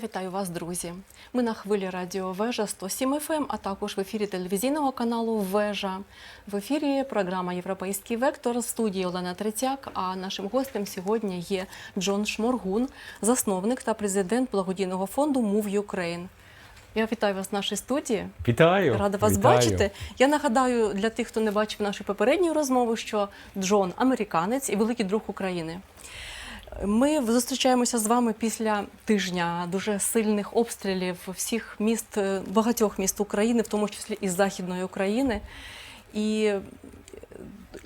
Я вітаю вас, друзі. Ми на хвилі радіо Вежа 107 FM, ем, а також в ефірі телевізійного каналу Вежа. В ефірі програма Європейський вектор в студії Олена Третяк. А нашим гостем сьогодні є Джон Шморгун, засновник та президент благодійного фонду Move Ukraine. Я вітаю вас в нашій студії. Вітаю. Рада вас Вітаю. бачити. Я нагадаю для тих, хто не бачив нашої попередньої розмови, що Джон американець і великий друг України. Ми зустрічаємося з вами після тижня дуже сильних обстрілів всіх міст, е, багатьох міст України, в тому числі і Західної України. І е,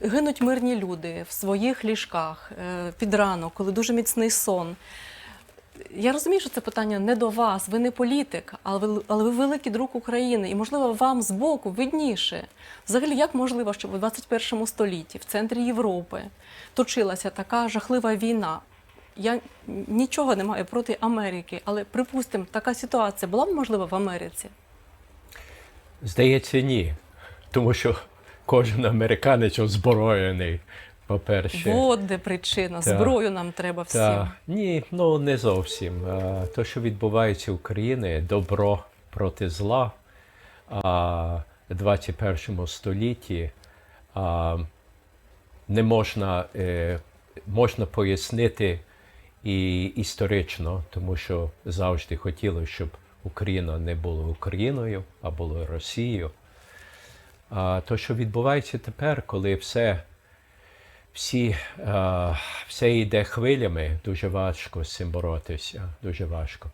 гинуть мирні люди в своїх ліжках е, під ранок, коли дуже міцний сон. Я розумію, що це питання не до вас, ви не політик, але ви, але ви великий друг України, і можливо вам збоку видніше. Взагалі, як можливо, щоб у 21 столітті в центрі Європи точилася така жахлива війна? Я нічого не маю проти Америки, але припустимо, така ситуація була б можлива в Америці? Здається, ні. Тому що кожен американець озброєний, по-перше. От де причина. Так. Зброю нам треба всім. Та, ні, ну не зовсім. А, То, що відбувається в Україні, добро проти зла а, в 21 столітті а, не можна, е, можна пояснити і історично, тому що завжди хотіли, щоб Україна не була Україною, а була Росією. А то, що відбувається тепер, коли все всі, е, все йде хвилями, дуже важко з цим боротися. Дуже важко.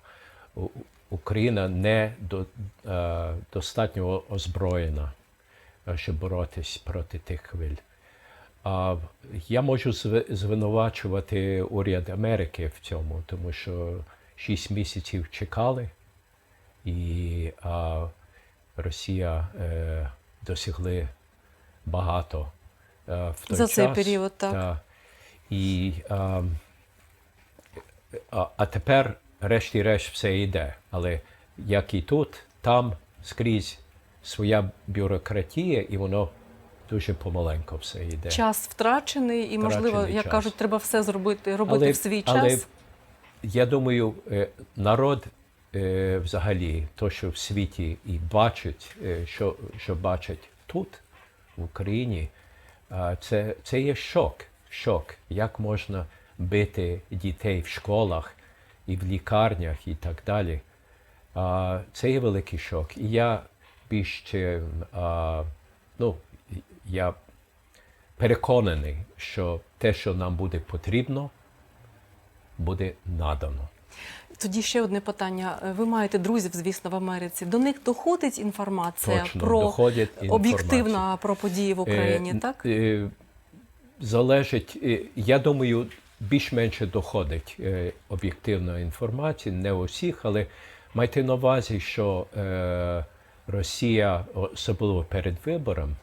Україна не до, е, достатньо озброєна, щоб боротись проти тих хвиль. А я можу зв- звинувачувати уряд Америки в цьому, тому що шість місяців чекали, і а, Росія е, досягли багато е, в той За цей період, так. Та. І, а, а, а тепер, решті-решт, все йде. Але як і тут, там скрізь своя бюрократія, і воно дуже помаленько все йде. Час втрачений, і можливо, Втрачений як час. кажуть, треба все зробити, робити Але- в свій але час. Я думаю, е, народ е, взагалі, то, що в світі і бачить, е, що, що бачать тут, в Україні, це, це є шок. Шок. Як можна бити дітей в школах і в лікарнях і так далі. Це є великий шок. І я більш ну, я переконаний, що те, що нам буде потрібно, буде надано. Тоді ще одне питання. Ви маєте друзів, звісно, в Америці. До них доходить інформація Точно, про доходить інформація. об'єктивна про події в Україні, Е, так? е, Залежить, е, я думаю, більш-менше доходить е, об'єктивна інформація, не у всіх, але майте на увазі, що е, Росія, особливо перед вибором, е,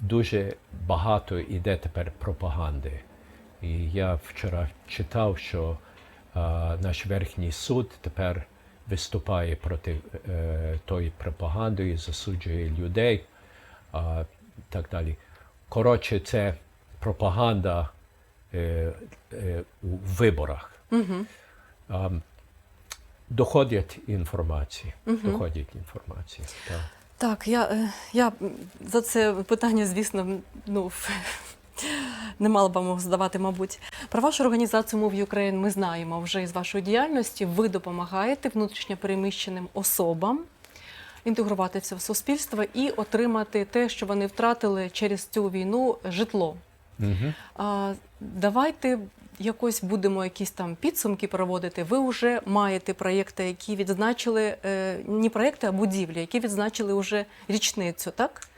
дуже багато йде тепер пропаганди. І я вчора читав, що наш верхній суд тепер виступає проти е, тої пропаганди і засуджує людей а, і так далі. Коротше, це пропаганда е, е, у виборах. А, доходять інформації. Доходять інформації. Так. Так, я, е, я за це питання, звісно, ну. Не мала б вам задавати, мабуть. Про вашу організацію Move Ukraine ми знаємо вже із вашої діяльності. Ви допомагаєте внутрішньо переміщеним особам інтегруватися в суспільство і отримати те, що вони втратили через цю війну житло. Угу. А, давайте якось будемо якісь там підсумки проводити. Ви вже маєте проєкти, які відзначили е, не проєкти, а будівлі, які відзначили вже річницю, так?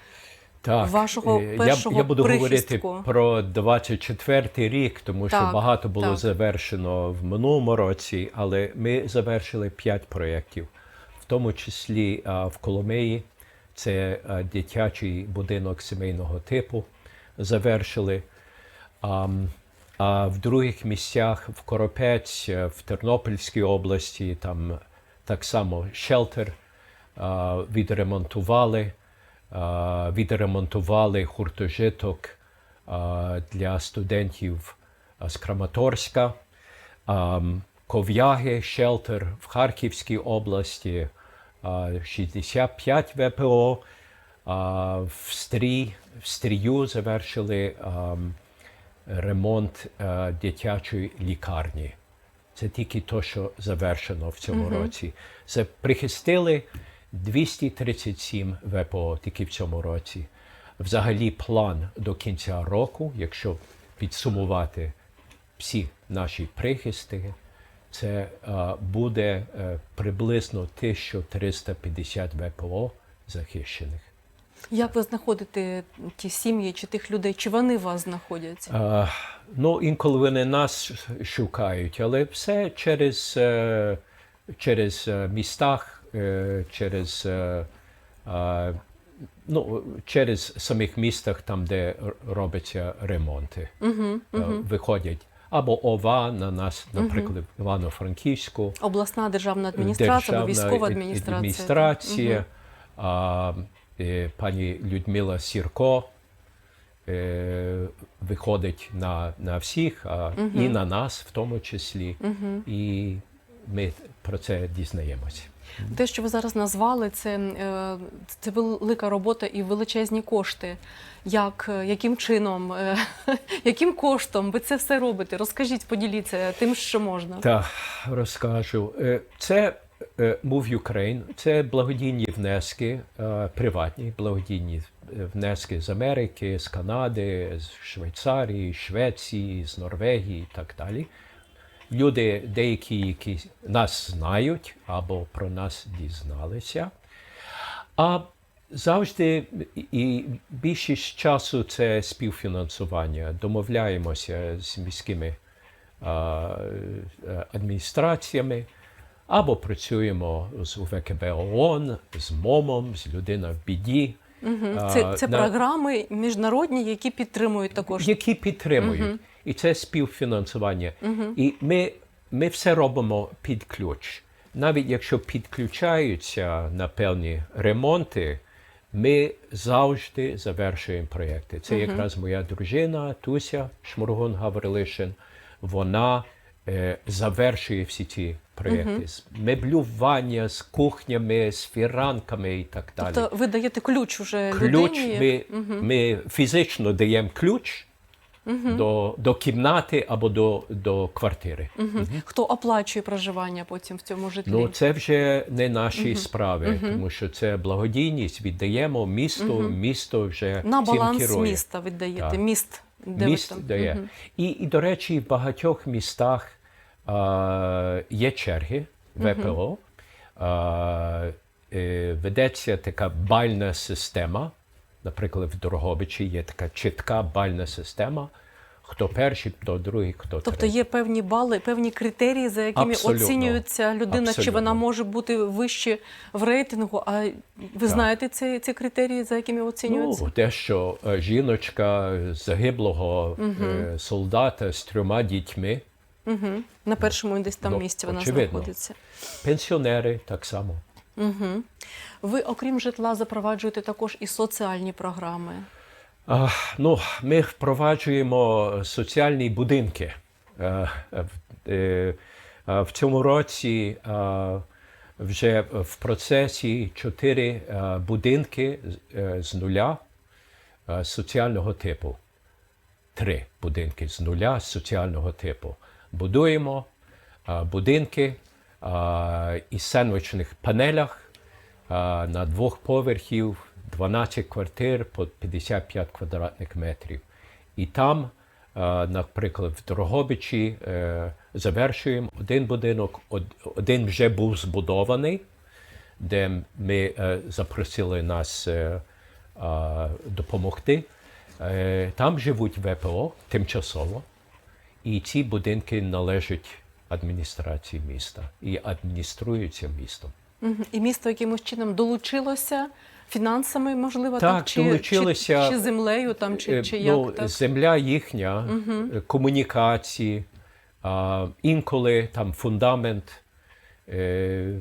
Так, Вашого е, я, я буду прихистку. говорити про 24-й рік, тому що багато було так. завершено в минулому році, але ми завершили 5 проєктів, в тому числі а, в Коломиї. Це а, дитячий будинок сімейного типу. Завершили. А, а в других місцях в Коропець, е, в Тернопільській області, там так само шелтер відремонтували, відремонтували гуртожиток для студентів з Краматорська. Ков'яги, Шелтер в Харківській області, 65 ВПО. В Стрій, в Стрію завершили ремонт е, дитячої лікарні. Це тільки те, що завершено в цьому році. Це прихистили 237 ВПО тільки в цьому році. Взагалі, план до кінця року, якщо підсумувати всі наші прихисти, це е, буде е, приблизно 1350 ВПО захищених. Як ви знаходите ті сім'ї чи тих людей? Чи вони вас знаходять? Е, ну, інколи вони нас шукають, але все через, е, через е, містах, е, через, ну, через самих містах, там, де робляться ремонти. Е, Виходять або ОВА на нас, наприклад, в Івано-Франківську. Обласна державна адміністрація або військова ад- адміністрація? адміністрація, а, е, пані Людмила Сірко е, виходить на, на всіх, а, і на нас в тому числі. І ми про це дізнаємося. Те, що ви зараз назвали, це, е, це велика робота і величезні кошти. Як, е, яким чином, е, яким коштом ви це все робите? Розкажіть, поділіться тим, що можна. Так, розкажу. Е, Це е, Move Ukraine, це благодійні внески, е, приватні благодійні е, внески з Америки, з Канади, з Швейцарії, Швеції, з Норвегії і так далі. Люди, деякі, які нас знають або про нас дізналися. А завжди і більшість часу це співфінансування. Домовляємося з міськими е, адміністраціями, або працюємо з УВКБ ООН, з МОМом, з людина в біді. А, Це, це на- програми міжнародні, які підтримують також. які підтримують. І це співфінансування. І ми, ми все робимо під ключ. Навіть якщо підключаються на певні ремонти, ми завжди завершуємо проєкти. Це якраз моя дружина Туся Шмургун Гаврилишин. Вона завершує всі ці проєкти з меблювання, з кухнями, з фіранками і так далі. Тобто ви даєте ключ уже Ключ людині. ми, ми фізично даємо ключ до, до кімнати або до, до квартири. Мгм. Хто оплачує проживання потім в цьому житлі? Ну, це вже не наші справи, тому що це благодійність. Віддаємо місту, місто вже На баланс керує. міста віддаєте. Так. Міст, де Міст дає. І, і, до речі, в багатьох містах є черги ВПО. Е, ведеться така бальна система. Наприклад, в Дорогобичі є така чітка бальна система. Хто перший, хто другий, хто Тобто третій. є певні бали, певні критерії, за якими Абсолютно. оцінюється людина, чи вона може бути вище в рейтингу. А ви знаєте ці, ці критерії, за якими оцінюються? Ну, те, що е, жіночка загиблого е, солдата з трьома дітьми, Угу. На першому десь там ну, місці вона очевидно. знаходиться. пенсіонери так само. Угу. Ви, окрім житла, запроваджуєте також і соціальні програми. А, ну, ми впроваджуємо соціальні будинки. Е, е, в- е, е, В цьому році е, вже в процесі чотири будинки з- з нуля соціального типу. Три будинки з нуля соціального типу. Будуємо е, будинки е, із сендвічних панелях е, на двох поверхів, 12 квартир по 55 квадратних метрів. І там, наприклад, в Дрогобичі завершуємо один будинок, один вже був збудований, де ми запросили нас допомогти. Там живуть ВПО тимчасово, і ці будинки належать адміністрації міста і адмініструються містом. І місто якимось чином долучилося фінансами, можливо, Так, так, чи, долучилося. чи, чи землею, там, чи, Е, чи як ну, так? Земля їхня, е, комунікації, а, інколи там фундамент. Е,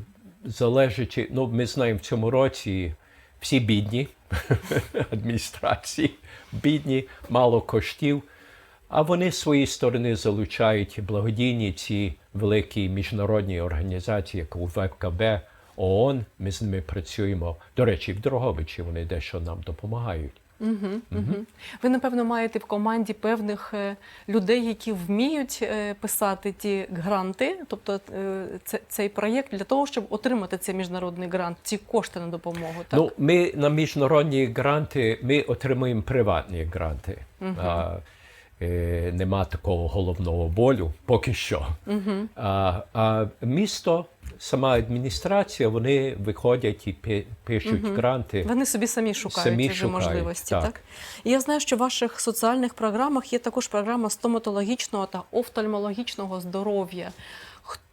залежачи, ну, ми знаємо в цьому році всі бідні адміністрації, бідні, мало коштів. А вони з своєї сторони залучають благодійні ці великі міжнародні організації, як УВКБ, ООН. Ми з ними працюємо. До речі, в Дрогобичі вони дещо нам допомагають. Ви, напевно, маєте в команді певних е, людей, які вміють е, писати ті гранти, тобто е, це, цей проєкт для того, щоб отримати цей міжнародний грант, ці кошти на допомогу. Так? Ну, ми на міжнародні гранти ми отримуємо приватні гранти. А, е, нема такого головного болю поки що. А, а місто, сама адміністрація, вони виходять і пи- пишуть гранти. Вони собі самі шукають Самі вже шукають, можливості, так. так. І я знаю, що в ваших соціальних програмах є також програма стоматологічного та офтальмологічного здоров'я.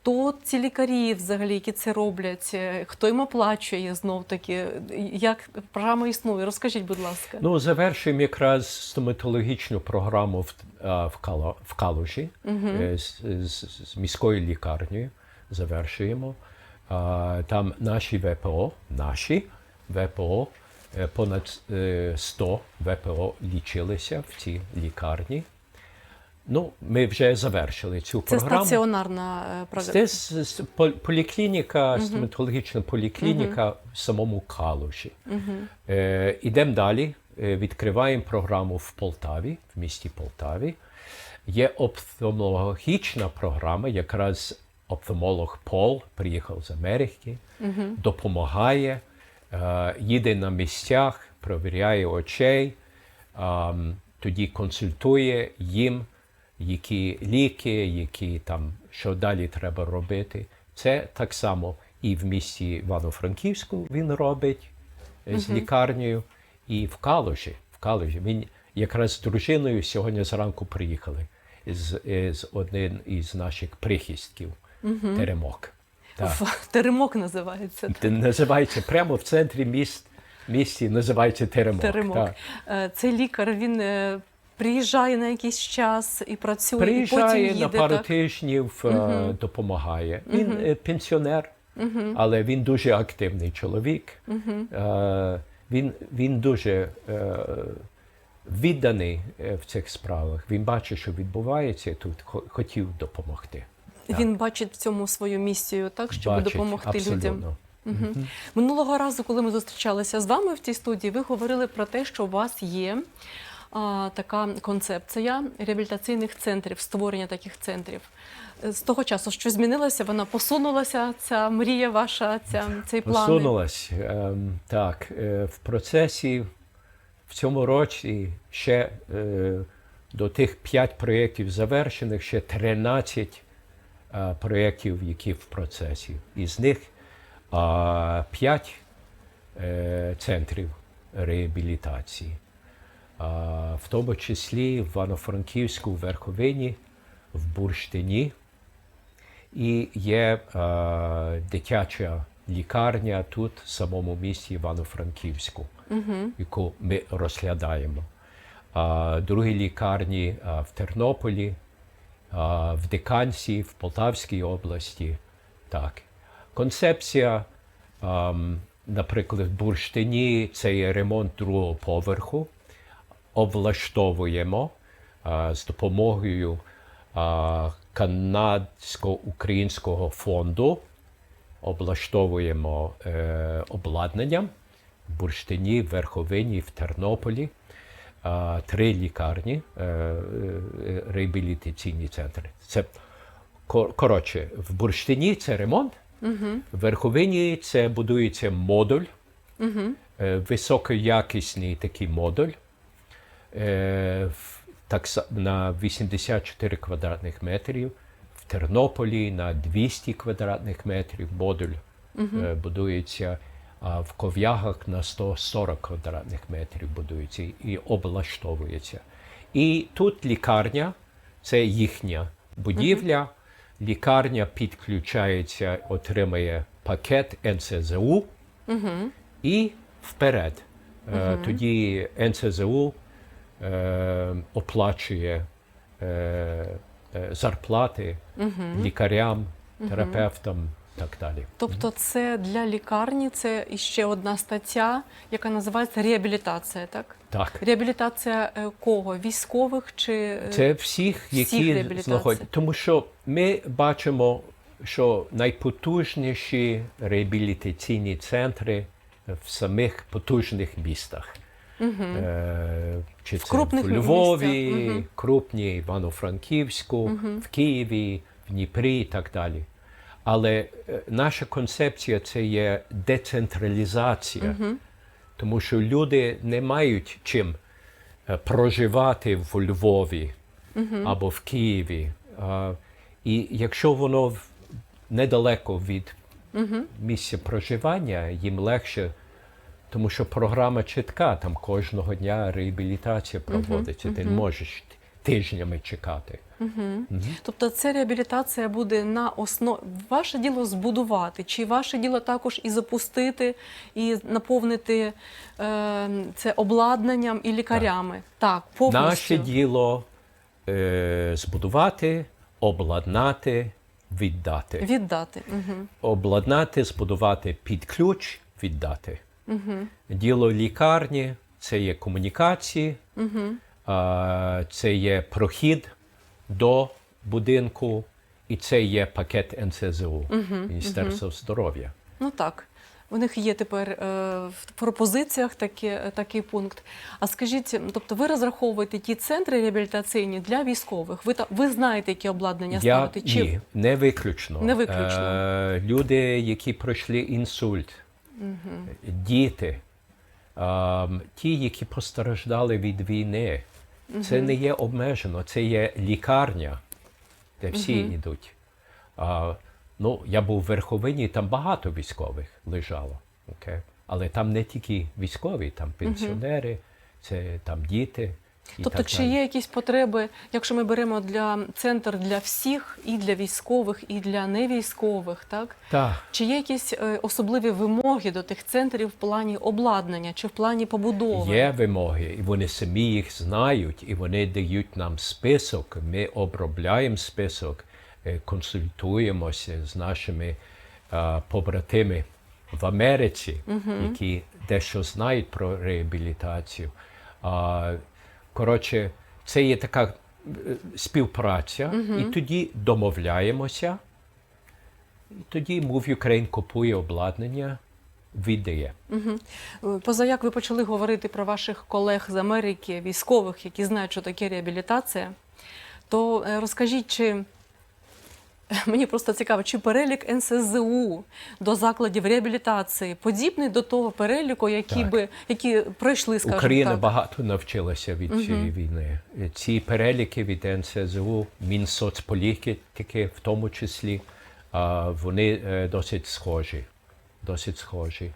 Хто ці лікарі взагалі, які це роблять? Е, Хто їм оплачує знов таки? Як програма існує? Розкажіть, будь ласка. Ну, завершуємо якраз стоматологічну програму в, в, Кало, в Калуші е, з, з, з міською лікарнею. Завершуємо. Там наші ВПО, наші ВПО, е, понад е, 100 ВПО лічилися в цій лікарні. Ну, ми вже завершили цю Це програму. стаціонарна е, програма. Це с- с- пол- поліклініка, стоматологічна поліклініка в самому Калуші. Е, ідемо далі. Е, відкриваємо програму в Полтаві, в місті Полтаві. Є офтальмологічна програма, якраз офтальмолог Пол приїхав з Америки, допомагає, е, їде на місцях, провіряє очей, ам, тоді консультує їм, які ліки, які там, що далі треба робити. Це так само і в місті Івано-Франківську він робить е, з лікарнею, і в Калуші. В Калуші. Він якраз з дружиною сьогодні зранку приїхали з, е, з одним із наших прихистків Теремок. Так. Теремок називається. Це називається прямо в центрі міст, місті, називається Теремок. Теремок. Так. Е, Цей лікар він приїжджає на якийсь час і працює, і Приїжджає потім їде. на пару так? тижнів, е, допомагає. Він е, пенсіонер, але він дуже активний чоловік. Е, Він, він дуже відданий в цих справах. Він бачить, що відбувається і тут, хотів допомогти. Він бачить в цьому свою місію, так щоб Бачить, допомогти людям. абсолютно. Мгм. Минулого разу, коли ми зустрічалися з вами в цій студії, ви говорили про те, що у вас є така концепція реабілітаційних центрів, створення таких центрів. Е, З того часу, що змінилося, вона посунулася, ця мрія ваша, ця, цей план. Посунулась. Ем, так, е, в процесі в цьому році ще е, до тих 5 проєктів завершених, ще 13 е, проєктів, які в процесі. Із них е, 5 е, центрів реабілітації. В тому числі в Івано-Франківську, в Верховині, в Бурштині. І є дитяча лікарня тут, в самому місті Івано-Франківську, яку ми розглядаємо. Другі лікарні в Тернополі, в Диканці, в Полтавській області. Так. Концепція, наприклад, в Бурштині це є ремонт другого поверху. Облаштовуємо з допомогою канадсько-українського фонду. Облаштовуємо е, обладнанням в Бурштині, в Верховині, в Тернополі. Три лікарні, е, е, реабілітаційні центри. Це коротше, в Бурштині це ремонт, в Верховині це будується модуль, е, високоякісний такий модуль. Е, так, на 84 квадратних метрів. В Тернополі на 200 квадратних метрів модуль е, будується, а в Ков'ягах на 140 квадратних метрів будується і облаштовується. І тут лікарня, це їхня будівля. Лікарня підключається, отримає пакет НСЗУ і вперед. Е, Тоді НСЗУ оплачує е, е, зарплати лікарям, терапевтам, так далі. Тобто, це для лікарні це іще одна стаття, яка називається реабілітація, так? Так. Реабілітація е, кого? Військових чи е, Це всіх, всіх які знаходять. Тому що ми бачимо, що найпотужніші реабілітаційні центри в самих потужних містах. Е, Чи це в Львові. Мгм. крупні Івано-Франківську, в Києві, в Дніпрі і так далі. Але е, наша концепція це є децентралізація, тому що люди не мають чим е, проживати в Львові або в Києві. І якщо воно недалеко від місця проживання, їм легше, тому що програма чітка, там кожного дня реабілітація проводиться. Ти не можеш тижнями чекати. Тобто це реабілітація буде на основі. Ваше діло збудувати, чи ваше діло також і запустити, і наповнити е, це обладнанням і лікарями? Так, повністю. Наше діло е, збудувати, обладнати, віддати. Віддати. Угу. обладнати, збудувати під ключ, віддати. Діло лікарні це є комунікації, а, це є прохід до будинку, і це є пакет НСЗУ, Міністерства здоров'я. Ну так. У них є тепер е, в пропозиціях такі, такий пункт. А скажіть, тобто ви розраховуєте ті центри реабілітаційні для військових? Ви та ви знаєте, які обладнання Я. Чи ні, не виключно. Не виключно. Е, люди, які пройшли інсульт, діти, е, ті, які постраждали від війни, це не є обмежено, це є лікарня, де всі йдуть. А, ну, я був в Верховині, там багато військових лежало. Okay? Але там не тільки військові, там пенсіонери, це там діти. І Тобто, так чи далі. є якісь потреби, якщо ми беремо для центр для всіх, і для військових, і для невійськових, так? Так. Чи є якісь е, особливі вимоги до тих центрів в плані обладнання чи в плані побудови? Є вимоги, і вони самі їх знають, і вони дають нам список. Ми обробляємо список, е, консультуємося з нашими е, побратими в Америці, які дещо знають про реабілітацію. А, Коротше, це є така співпраця, співпраця, і тоді домовляємося. І тоді Move Ukraine купує обладнання, віддає. угу. Поза як ви почали говорити про ваших колег з Америки, військових, які знають, що таке реабілітація, то е, розкажіть, чи мені просто цікаво, чи перелік НСЗУ до закладів реабілітації подібний до того переліку, які Так. би які пройшли, скажімо Україна так. багато навчилася від цієї війни. Ці переліки від НСЗУ, Мінсоцполітики в тому числі, вони е, досить схожі. Досить схожі.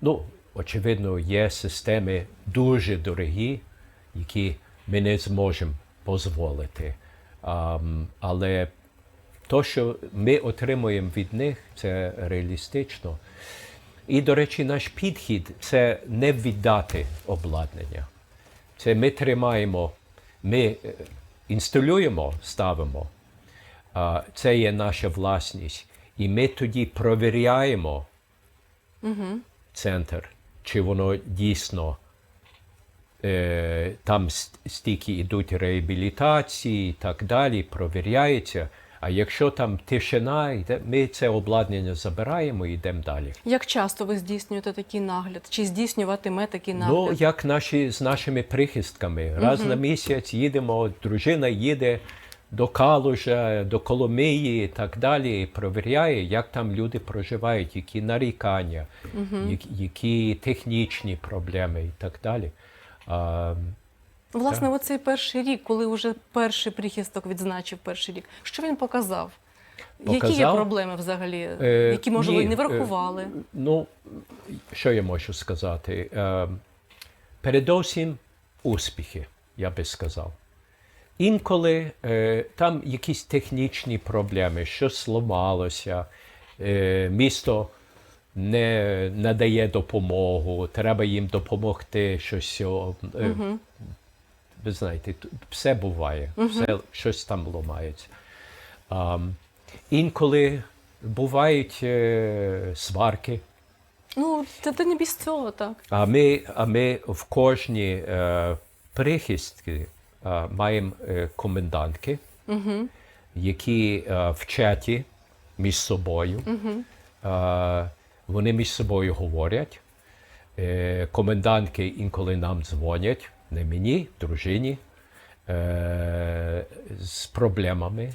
Ну, очевидно, є системи дуже дорогі, які ми не зможемо дозволити. Але то, що ми отримуємо від них, це реалістично. І, до речі, наш підхід це не віддати обладнання. Це ми тримаємо, ми е, інсталюємо, ставимо. Це є наша власність. І ми тоді провіряємо центр, чи воно дійсно е, там стільки йдуть реабілітації і так далі, провіряється. А якщо там тишина, йде- ми це обладнання забираємо і йдемо далі. Як часто ви здійснюєте такий нагляд? Чи здійснюватиме такий нагляд? Ну, як наші з нашими прихистками. Раз на місяць їдемо, дружина їде до Калужа, до Коломиї і так далі, і провіряє, як там люди проживають, які нарікання, які, які технічні проблеми і так далі. А, Власне, оцей перший рік, коли вже перший прихисток відзначив перший рік, що він показав? Які є проблеми взагалі, Е, які можливо ні, не е, врахували? Ну, що я можу сказати? Е, передовсім успіхи, я би сказав. Інколи е, там якісь технічні проблеми, щось зламалося, е, місто не надає допомогу, треба їм допомогти, щось. Е, Ви знаєте, все буває, все, щось там ламається. Ам, інколи бувають е, сварки. Ну, це ти не без цього, так. А ми, а ми в кожній е, прихистці е, маємо е, комендантки, які е, в чаті між собою. Е, вони між собою говорять. Е, комендантки інколи нам дзвонять, не мені, дружині, е, з проблемами.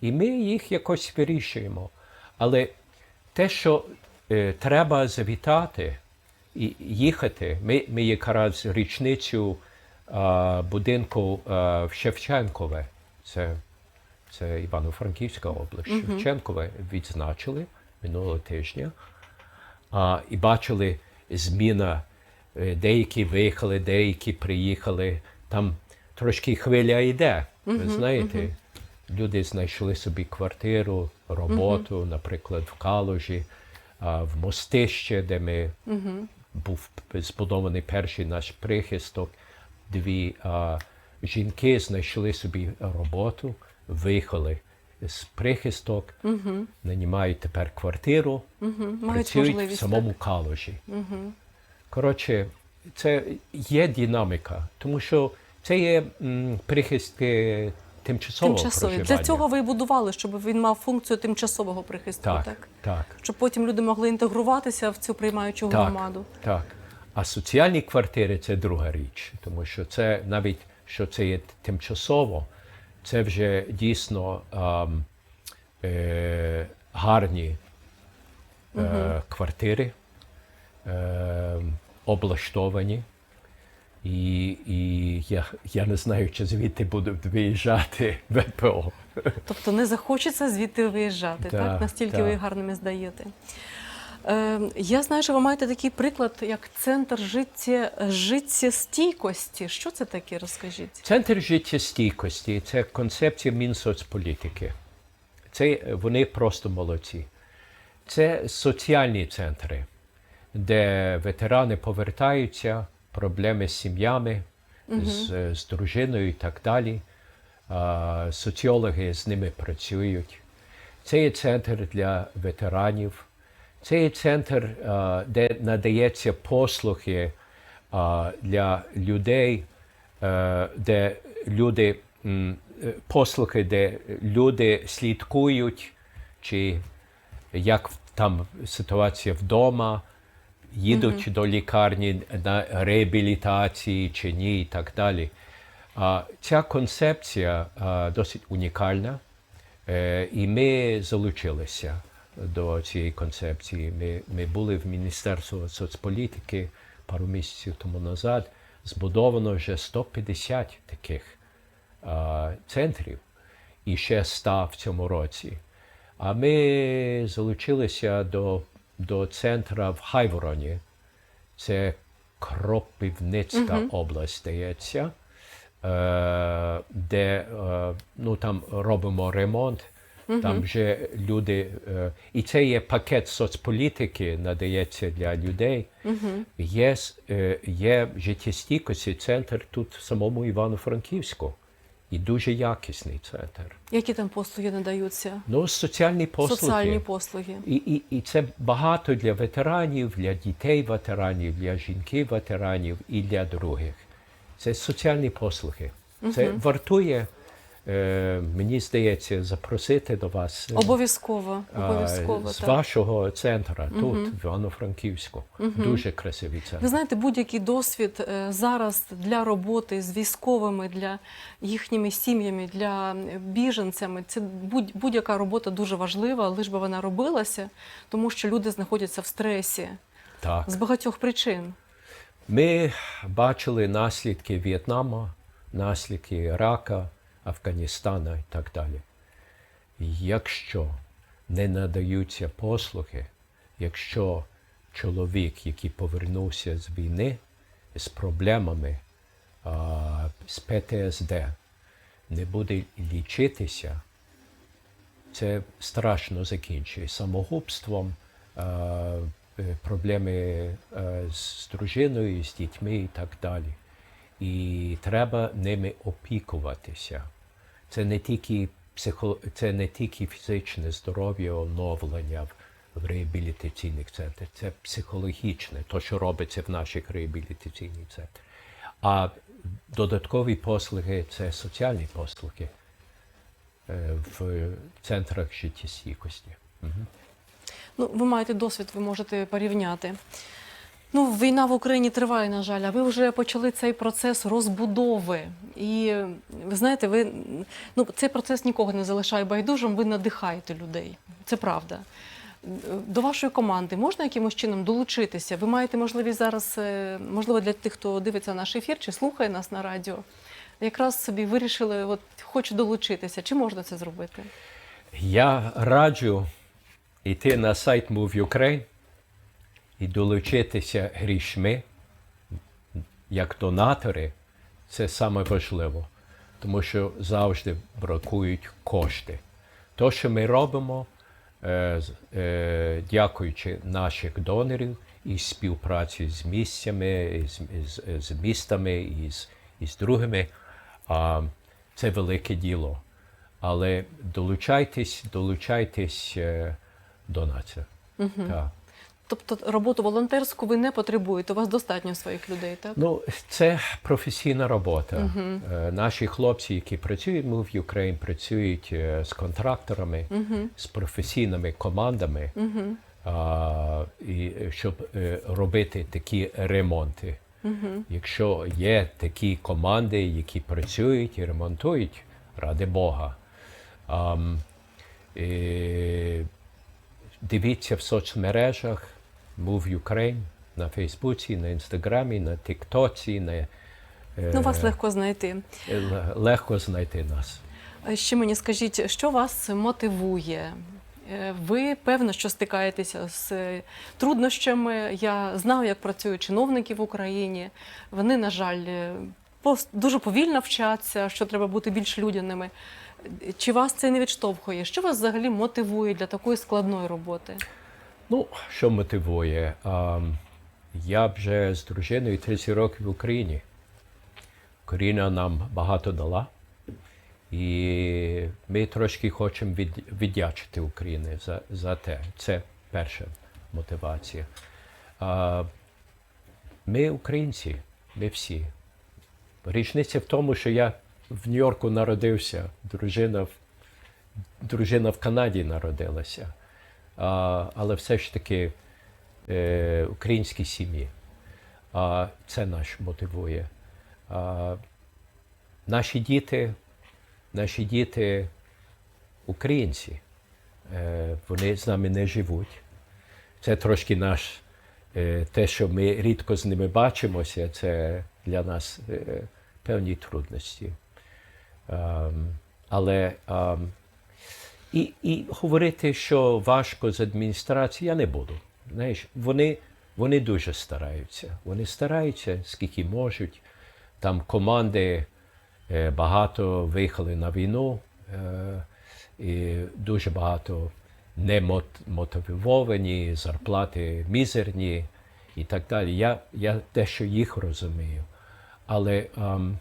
І ми їх якось вирішуємо. Але те, що е, треба завітати і їхати, ми, ми якраз річницю е, будинку е, в Шевченкове, це, це Івано-Франківська область, Шевченкове відзначили минулого тижня. А, і бачили зміна. Е, Деякі виїхали, деякі приїхали. Там трошки хвиля йде. Ви знаєте, люди знайшли собі квартиру, роботу, наприклад, в Калужі, а, в Мостище, де ми був збудований перший наш прихисток. Дві а, жінки знайшли собі роботу, виїхали з прихисток, нанімають тепер квартиру, Мають працюють в самому калужі. Коротше, це є динаміка, тому що це є прихистки тимчасового Тимчасові. проживання. Для цього ви і будували, щоб він мав функцію тимчасового прихистку, так? так, так, Щоб потім люди могли інтегруватися в цю приймаючу так, громаду. так. А соціальні квартири це друга річ, тому що це навіть що це є тимчасово, це вже дійсно ем, е, гарні е, квартири, е, облаштовані. І, і я, я не знаю, чи звідти будуть виїжджати ВПО. Тобто не захочеться звідти виїжджати, так? Так, Настільки так. ви гарними здаєте. Е, я знаю, що ви маєте такий приклад, як центр життя, життєстійкості. Що це таке, розкажіть? Центр життєстійкості це концепція Мінсоцполітики. Це вони просто молодці. Це соціальні центри, де ветерани повертаються, проблеми з сім'ями, з, з дружиною і так далі. А, соціологи з ними працюють. Це є центр для ветеранів. Це є центр, а, де надається послуги а, для людей, е, де люди е, послуги, де люди слідкують, чи як там ситуація вдома, їдуть до лікарні на реабілітації чи ні, і так далі. А, ця концепція а, досить унікальна, е, і ми залучилися до цієї концепції. Ми, ми були в Міністерстві соцполітики пару місяців тому назад. Збудовано вже 150 таких а, центрів і ще 100 в цьому році. А ми залучилися до, до центра в Хайвороні. Це Кропивницька область, здається, е, де е, ну, там робимо ремонт. Там вже люди, е, і це є пакет соцполітики, надається для людей. Є, с- е, є життєстійкості центр тут в самому Івано-Франківську. І дуже якісний центр. Які там послуги надаються? Ну, соціальні послуги. Соціальні послуги. І, і, і це багато для ветеранів, для дітей ветеранів, для жінки ветеранів і для других. Це соціальні послуги. Це вартує, е, мені здається, запросити до вас е, Обов'язково. Обов'язково. з так. вашого центра тут, в Івано-Франківську. Дуже красивий центр. Ви знаєте, будь-який досвід е, зараз для роботи з військовими, для їхніми сім'ями, для біженцями, це будь- будь-яка робота дуже важлива, лиш би вона робилася, тому що люди знаходяться в стресі Так. з багатьох причин. Ми бачили наслідки В'єтнаму, наслідки Ірака, Афганістана і так далі. Якщо не надаються послуги, якщо чоловік, який повернувся з війни з проблемами, а, з ПТСД, не буде лічитися, це страшно закінчує самогубством, е, е, проблеми е, з дружиною, з дітьми і так далі. І треба ними опікуватися. Це не тільки психо... це не тільки фізичне здоров'я, оновлення в, реабілітаційних центрах, це психологічне, то, що робиться в наших реабілітаційних центрах. А додаткові послуги це соціальні послуги е, в центрах життєстійкості. Ну, ви маєте досвід, ви можете порівняти. Ну, війна в Україні триває, на жаль, а ви вже почали цей процес розбудови. І ви знаєте, ви ну цей процес нікого не залишає байдужим, ви надихаєте людей. Це правда. До вашої команди можна якимось чином долучитися? Ви маєте можливість зараз, е, можливо, для тих, хто дивиться наш ефір чи слухає нас на радіо, якраз собі вирішили, от хочу долучитися. Чи можна це зробити? Я раджу йти на сайт Move Ukraine і долучитися грішми як донатори. Це саме важливо, тому що завжди бракують кошти. То, що ми робимо, е, е, дякуючи наших донорів і співпраці з місцями, з, з, з містами і з, і з другими, це велике діло. Але долучайтесь, долучайтесь е, до нас. Так. Тобто роботу волонтерську ви не потребуєте, у вас достатньо своїх людей, так? Ну, це професійна робота. Е, Наші хлопці, які працюють в Move Ukraine, працюють е, з контракторами, з професійними командами, а, і, е, щоб робити такі ремонти. Якщо є такі команди, які працюють і ремонтують, ради Бога. Ам, е, дивіться в соцмережах Move Ukraine на Фейсбуці, на Інстаграмі, на Тіктоці, на, е, Ну, вас легко знайти. легко знайти нас. Ще мені скажіть, що вас мотивує? Е, Ви певно, що стикаєтеся з е, труднощами. Я знаю, як працюють чиновники в Україні. Вони, на жаль, е, дуже повільно вчаться, що треба бути більш людяними. Е, Чи вас це не відштовхує? Що вас взагалі мотивує для такої складної роботи? Ну, що мотивує? Ам, я вже з дружиною 30 років в Україні. Україна нам багато дала. І ми трошки хочемо від, віддячити Україні за, за те. Це перша мотивація. А, ми українці, ми всі. Річниця в тому, що я в Нью-Йорку народився, дружина в, дружина в Канаді народилася. Але все ж таки е, українські сім'ї. А, це наш мотивує. Наші діти, наші діти українці, е, вони з нами не живуть. Це трошки наш, е, те, що ми рідко з ними бачимося, це для нас певні трудності. Ем, але ем, і, і говорити, що важко з адміністрацією, я не буду. Знаєш, вони, вони дуже стараються. Вони стараються, скільки можуть. Там команди е, багато виїхали на війну, е, і дуже багато не зарплати мізерні і так далі. Я, я дещо їх розумію. Але ем,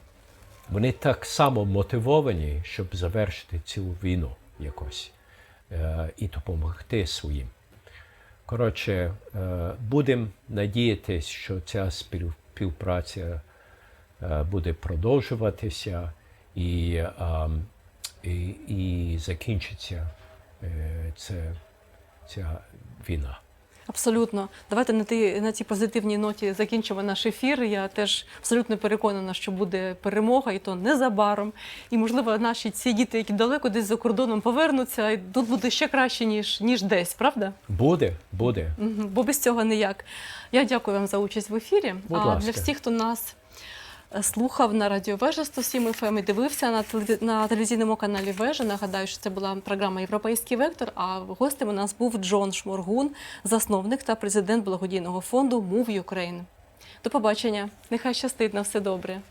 вони так само мотивовані, щоб завершити цю війну якось е, і допомогти своїм. Коротше, е, будемо надіятися, що ця спів- співпраця е, буде продовжуватися і, і, і закінчиться це, ця війна. Абсолютно. Давайте на ті, на цій позитивній ноті закінчимо наш ефір. Я теж абсолютно переконана, що буде перемога, і то незабаром. І, можливо, наші ці діти, які далеко десь за кордоном повернуться, і тут буде ще краще, ніж, ніж десь, правда? Буде, буде. Бо без цього ніяк. Я дякую вам за участь в ефірі. Будь а ласка. для всіх, хто нас слухав на радіо Вежа 107 FM ем і дивився на, на телевізійному каналі Вежа. Нагадаю, що це була програма Європейський вектор. А гостем у нас був Джон Шморгун, засновник та президент благодійного фонду Move Ukraine. До побачення. Нехай щастить на все добре.